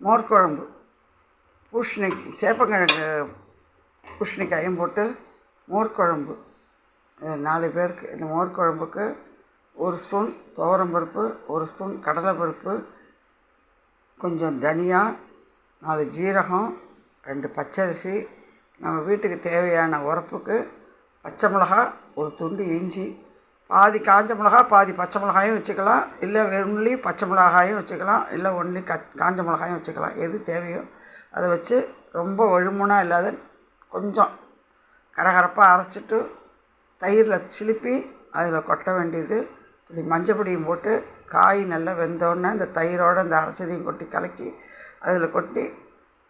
மோர் குழம்பு பூஷணி சேப்பங்கிழங்கு பூஷணிக்காயும் போட்டு மோர் குழம்பு நாலு பேருக்கு இந்த மோர் குழம்புக்கு ஒரு ஸ்பூன் துவரம்பருப்பு ஒரு ஸ்பூன் கடலைப்பருப்பு கொஞ்சம் தனியா நாலு ஜீரகம் ரெண்டு பச்சரிசி. நம்ம வீட்டுக்கு தேவையான உரப்புக்கு பச்சை மிளகா ஒரு துண்டு இஞ்சி பாதி காஞ்ச மிளகா பாதி பச்சை மிளகாயும் வச்சுக்கலாம். இல்லை வெறும்லி பச்சை மிளகாயும் வச்சுக்கலாம். இல்லை ஒன்லி க காஞ்ச மிளகாயும் வச்சுக்கலாம். எது தேவையோ அதை வச்சு ரொம்ப ஒழுமுனாக இல்லாத கொஞ்சம் கரகரப்பாக அரைச்சிட்டு தயிரில் சிலுப்பி அதில் கொட்ட வேண்டியது. இது மஞ்சப்பொடியும் போட்டு காய் நல்லா வெந்தோடனே இந்த தயிரோடு இந்த அரைச்சதையும் கொட்டி கலக்கி அதில் கொட்டி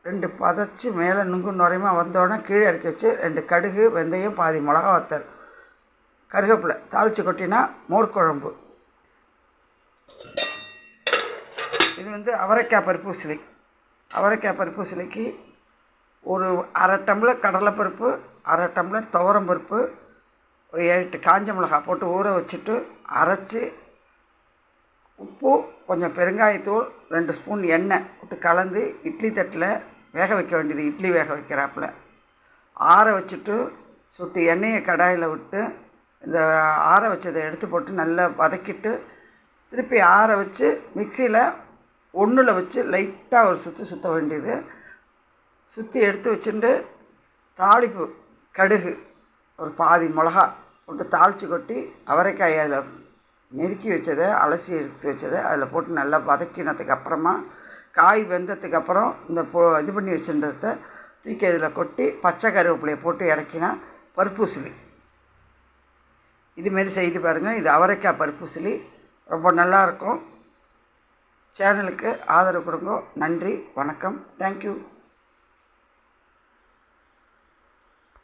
ரெண்டு பதச்சி மேலே நுங்கு நுரையுமா வந்தோடனே கீழே இறக்கி வச்சு ரெண்டு கடுகு வெந்தயம் பாதி மிளகா வத்தல். கருவேப்பிலை தாளித்து கொட்டினா மோர் குழம்பு. இது வந்து அவரைக்காய் பருப்பு சிலை அவரைக்காய் பருப்பு சிலைக்கு ஒரு அரை டம்ளர் கடலைப்பருப்பு அரை டம்ளர் துவரம் பருப்பு ஒரு எட்டு காஞ்ச மிளகாய் போட்டு ஊற வச்சுட்டு அரைச்சி உப்பு கொஞ்சம் பெருங்காயத்தூள் ரெண்டு ஸ்பூன் எண்ணெய் விட்டு கலந்து இட்லி தட்டில் வேக வைக்க வேண்டியது. இட்லி வேக வைக்கிறாப்புல. ஆற வச்சுட்டு சுட்டு எண்ணெயை கடாயில் விட்டு இந்த ஆற வச்சதை எடுத்து போட்டு நல்லா வதக்கிட்டு திருப்பி ஆற வச்சு மிக்சியில் ஒன்றில் வச்சு லைட்டாக ஒரு சுற்றி சுற்ற வேண்டியது. சுற்றி எடுத்து வச்சுட்டு தாளிப்பு கடுகு ஒரு பாதி மிளகா போட்டு தாளித்து கொட்டி அவரைக்காய் அதில் நெருக்கி வச்சதை அலசி எடுத்து வச்சதை அதில் போட்டு நல்லா வதக்கினதுக்கு அப்புறமா காய் வெந்ததுக்கு அப்புறம் இந்த பொ இது பண்ணி வச்சுருந்ததை தூக்கி அதில் கொட்டி பச்சை கருவேப்பிலையை போட்டு இறக்கினா பருப்பூசிலி. இதுமாரி செய்து பாருங்கள் இது அவரைக்காய் பருப்பூசலி. ரொம்ப நல்லாயிருக்கும் சேனலுக்கு ஆதரவு கொடுங்க. நன்றி. வணக்கம். தேங்க்யூ